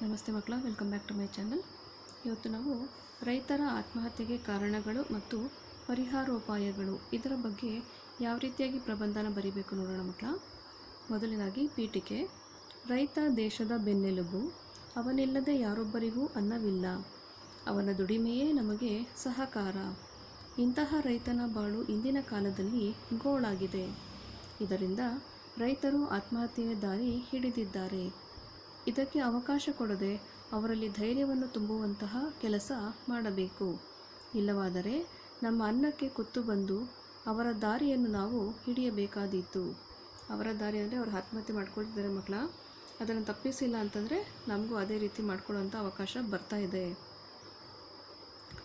ನಮಸ್ತೆ ಮಕ್ಕಳ, welcome back to my channel. ಇವತ್ತು ನಾವು ರೈತರ ಆತ್ಮಹತ್ಯೆಗೆ ಕಾರಣಗಳು ಮತ್ತು ಪರಿಹಾರೋಪಾಯಗಳು ಇದರ ಬಗ್ಗೆ ಯಾವ ರೀತಿಯಾಗಿ ಪ್ರಬಂಧನ ಬರೀಬೇಕು ನೋಡೋಣ ಮಕ್ಕಳ. ಮೊದಲನೇದಾಗಿ, ಪೀಠಿಕೆ. ರೈತ ದೇಶದ ಬೆನ್ನೆಲುಬು. ಅವನಿಲ್ಲದೆ ಯಾರೊಬ್ಬರಿಗೂ ಅನ್ನವಿಲ್ಲ. ಅವನ ದುಡಿಮೆಯೇ ನಮಗೆ ಸಹಕಾರ. ಇಂತಹ ರೈತನ ಬಾಳು ಇಂದಿನ ಕಾಲದಲ್ಲಿ ಗೋಳಾಗಿದೆ. ಇದರಿಂದ ರೈತರು ಆತ್ಮಹತ್ಯೆಯ ದಾರಿ ಹಿಡಿದಿದ್ದಾರೆ. ಇದಕ್ಕೆ ಅವಕಾಶ ಕೊಡದೆ ಅವರಲ್ಲಿ ಧೈರ್ಯವನ್ನು ತುಂಬುವಂತಹ ಕೆಲಸ ಮಾಡಬೇಕು. ಇಲ್ಲವಾದರೆ ನಮ್ಮ ಅನ್ನಕ್ಕೆ ಕುತ್ತು ಬಂದು ಅವರ ದಾರಿಯನ್ನು ನಾವು ಹಿಡಿಯಬೇಕಾದೀತು. ಅವರ ದಾರಿ ಅಂದರೆ ಅವರು ಆತ್ಮಹತ್ಯೆ ಮಾಡ್ಕೊಳ್ತಿದ್ದಾರೆ ಮಕ್ಕಳ. ಅದನ್ನು ತಪ್ಪಿಸಿಲ್ಲ ಅಂತಂದರೆ ನಮಗೂ ಅದೇ ರೀತಿ ಮಾಡ್ಕೊಳ್ಳೋಂಥ ಅವಕಾಶ ಬರ್ತಾ ಇದೆ.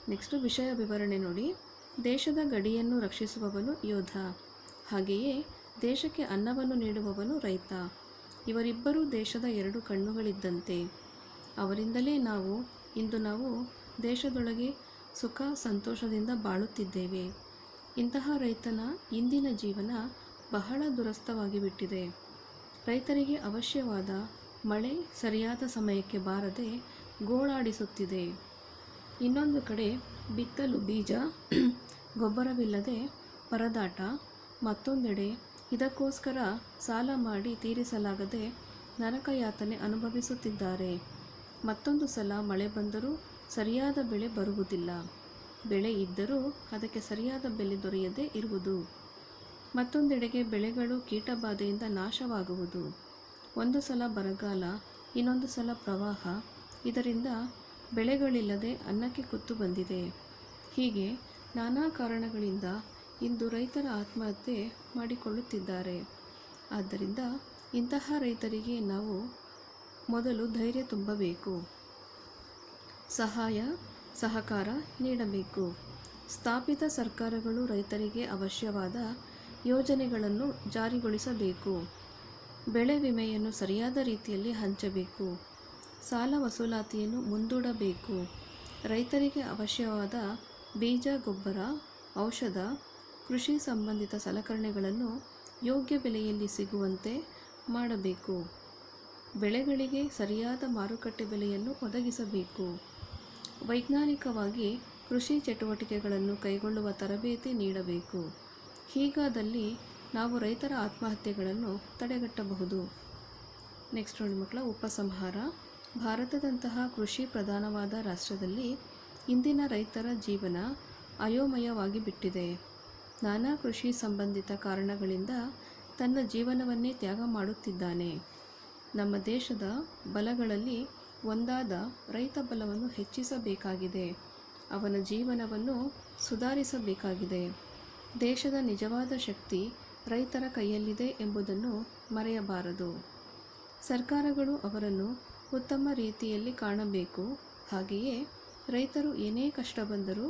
ನೆಕ್ಸ್ಟು ವಿಷಯ ವಿವರಣೆ ನೋಡಿ. ದೇಶದ ಗಡಿಯನ್ನು ರಕ್ಷಿಸುವವನು ಯೋಧ. ಹಾಗೆಯೇ ದೇಶಕ್ಕೆ ಅನ್ನವನ್ನು ನೀಡುವವನು ರೈತ. ಇವರಿಬ್ಬರೂ ದೇಶದ ಎರಡು ಕಣ್ಣುಗಳಿದ್ದಂತೆ. ಅವರಿಂದಲೇ ನಾವು, ಇಂದು ನಾವು ದೇಶದೊಳಗೆ ಸುಖ ಸಂತೋಷದಿಂದ ಬಾಳುತ್ತಿದ್ದೇವೆ. ಇಂತಹ ರೈತನ ಇಂದಿನ ಜೀವನ ಬಹಳ ದುರಸ್ಥವಾಗಿ ಬಿಟ್ಟಿದೆ ರೈತರಿಗೆ ಅವಶ್ಯವಾದ ಮಳೆ ಸರಿಯಾದ ಸಮಯಕ್ಕೆ ಬಾರದೆ ಗೋಳಾಡಿಸುತ್ತಿದೆ. ಇನ್ನೊಂದು ಕಡೆ ಬಿತ್ತಲು ಬೀಜ, ಗೊಬ್ಬರವಿಲ್ಲದೆ ಪರದಾಟ, ಮತ್ತೊಂದೆಡೆ ಇದಕ್ಕೋಸ್ಕರ ಸಾಲ ಮಾಡಿ ತೀರಿಸಲಾಗದೆ ನರಕಯಾತನೆ ಅನುಭವಿಸುತ್ತಿದ್ದಾರೆ. ಮತ್ತೊಂದು ಸಲ ಮಳೆ ಬಂದರೂ ಸರಿಯಾದ ಬೆಳೆ ಬರುವುದಿಲ್ಲ. ಬೆಳೆ ಇದ್ದರೂ ಅದಕ್ಕೆ ಸರಿಯಾದ ಬೆಲೆ ದೊರೆಯದೇ ಇರುವುದು. ಮತ್ತೊಂದೆಡೆಗೆ ಬೆಳೆಗಳು ಕೀಟಬಾಧೆಯಿಂದ ನಾಶವಾಗುವುದು. ಒಂದು ಸಲ ಬರಗಾಲ, ಇನ್ನೊಂದು ಸಲ ಪ್ರವಾಹ. ಇದರಿಂದ ಬೆಳೆಗಳಿಲ್ಲದೆ ಅನ್ನಕ್ಕೆ ಕುತ್ತು ಬಂದಿದೆ. ಹೀಗೆ ನಾನಾ ಕಾರಣಗಳಿಂದ ಇಂದು ರೈತರ ಆತ್ಮಹತ್ಯೆ ಮಾಡಿಕೊಳ್ಳುತ್ತಿದ್ದಾರೆ. ಆದ್ದರಿಂದ ಇಂತಹ ರೈತರಿಗೆ ನಾವು ಮೊದಲು ಧೈರ್ಯ ತುಂಬಬೇಕು. ಸಹಾಯ, ಸಹಕಾರ ನೀಡಬೇಕು. ಸ್ಥಾಪಿತ ಸರ್ಕಾರಗಳು ರೈತರಿಗೆ ಅವಶ್ಯವಾದ ಯೋಜನೆಗಳನ್ನು ಜಾರಿಗೊಳಿಸಬೇಕು. ಬೆಳೆ ವಿಮೆಯನ್ನು ಸರಿಯಾದ ರೀತಿಯಲ್ಲಿ ಹಂಚಬೇಕು. ಸಾಲ ವಸೂಲಾತಿಯನ್ನು ಮುಂದೂಡಬೇಕು. ರೈತರಿಗೆ ಅವಶ್ಯವಾದ ಬೀಜ, ಗೊಬ್ಬರ, ಔಷಧ ಕೃಷಿ ಸಂಬಂಧಿತ ಸಲಕರಣೆಗಳನ್ನು ಯೋಗ್ಯ ಬೆಲೆಯಲ್ಲಿ ಸಿಗುವಂತೆ ಮಾಡಬೇಕು. ಬೆಳೆಗಳಿಗೆ ಸರಿಯಾದ ಮಾರುಕಟ್ಟೆ ಬೆಲೆಯನ್ನು ಒದಗಿಸಬೇಕು. ವೈಜ್ಞಾನಿಕವಾಗಿ ಕೃಷಿ ಚಟುವಟಿಕೆಗಳನ್ನು ಕೈಗೊಳ್ಳುವ ತರಬೇತಿ ನೀಡಬೇಕು. ಹೀಗಾದಲ್ಲಿ ನಾವು ರೈತರ ಆತ್ಮಹತ್ಯೆಗಳನ್ನು ತಡೆಗಟ್ಟಬಹುದು. ನೆಕ್ಸ್ಟ್ ನೋಡಿ ಮಕ್ಕಳ, ಉಪಸಂಹಾರ. ಭಾರತದಂತಹ ಕೃಷಿ ಪ್ರಧಾನವಾದ ರಾಷ್ಟ್ರದಲ್ಲಿ ಇಂದಿನ ರೈತರ ಜೀವನ ಅಯೋಮಯವಾಗಿ ಬಿಟ್ಟಿದೆ. ನಾನಾ ಕೃಷಿ ಸಂಬಂಧಿತ ಕಾರಣಗಳಿಂದ ತನ್ನ ಜೀವನವನ್ನೇ ತ್ಯಾಗ ಮಾಡುತ್ತಿದ್ದಾನೆ. ನಮ್ಮ ದೇಶದ ಬಲಗಳಲ್ಲಿ ಒಂದಾದ ರೈತ ಬಲವನ್ನು ಹೆಚ್ಚಿಸಬೇಕಾಗಿದೆ. ಅವನ ಜೀವನವನ್ನು ಸುಧಾರಿಸಬೇಕಾಗಿದೆ. ದೇಶದ ನಿಜವಾದ ಶಕ್ತಿ ರೈತರ ಕೈಯಲ್ಲಿದೆ ಎಂಬುದನ್ನು ಮರೆಯಬಾರದು. ಸರ್ಕಾರಗಳು ಅವರನ್ನು ಉತ್ತಮ ರೀತಿಯಲ್ಲಿ ಕಾಣಬೇಕು. ಹಾಗೆಯೇ ರೈತರು ಏನೇ ಕಷ್ಟ ಬಂದರೂ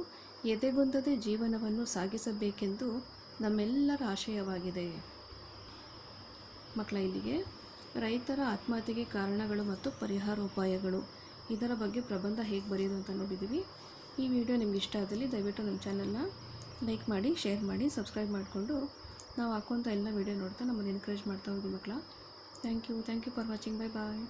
ಎದೆಗುಂದದೆ ಜೀವನವನ್ನು ಸಾಗಿಸಬೇಕೆಂದು ನಮ್ಮೆಲ್ಲರ ಆಶಯವಾಗಿದೆ. ಮಕ್ಕಳ ಇಲ್ಲಿಗೆ ರೈತರ ಆತ್ಮಹತ್ಯೆಗೆ ಕಾರಣಗಳು ಮತ್ತು ಪರಿಹಾರೋಪಾಯಗಳು ಇದರ ಬಗ್ಗೆ ಪ್ರಬಂಧ ಹೇಗೆ ಬರೆಯೋದು ಅಂತ ನೋಡಿದ್ದೀವಿ. ಈ ವಿಡಿಯೋ ನಿಮ್ಗೆ ಇಷ್ಟ ಆದಲ್ಲಿ ದಯವಿಟ್ಟು ನಮ್ಮ ಚಾನಲ್ನ ಲೈಕ್ ಮಾಡಿ, ಶೇರ್ ಮಾಡಿ, ಸಬ್ಸ್ಕ್ರೈಬ್ ಮಾಡಿಕೊಂಡು ನಾವು ಹಾಕುವಂಥ ಎಲ್ಲ ವಿಡಿಯೋ ನೋಡ್ತಾ ನಮ್ಮನ್ನು ಎನ್ಕರೇಜ್ ಮಾಡ್ತಾ ಹೋಗಿ ಮಕ್ಕಳ. Thank you thank you for watching bye bye